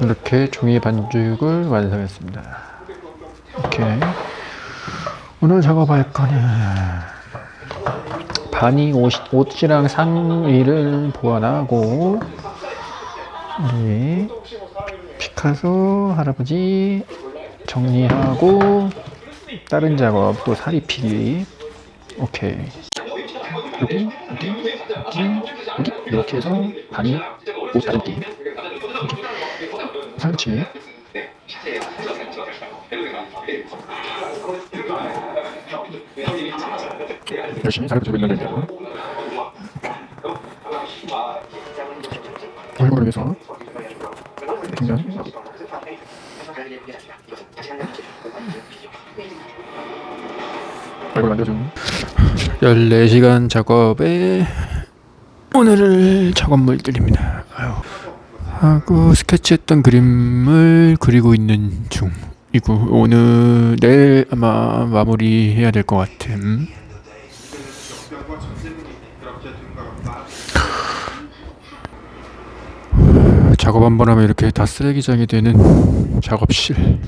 이렇게 종이 반죽을 완성했습니다. 오케이. 오늘 작업할 거는 바니 옷, 옷이랑 상의를 보완하고 우리 피카소 할아버지 정리하고 다른 작업 또 사리 피기 오케이 여기 여기 여기 여기 이렇게 해서 바니 옷 다듬기 설치. 열심히 살펴주고 있는 데고 얼굴을 위해서. 등면 얼굴 만져주고 14시간 작업에 오늘을 작업물들입니다. 아유. 하고 스케치했던 그림을 그리고 있는 중이고 오늘 내일 아마 마무리해야 될 것 같은. 작업 한 번 하면 이렇게 다 쓰레기장이 되는 작업실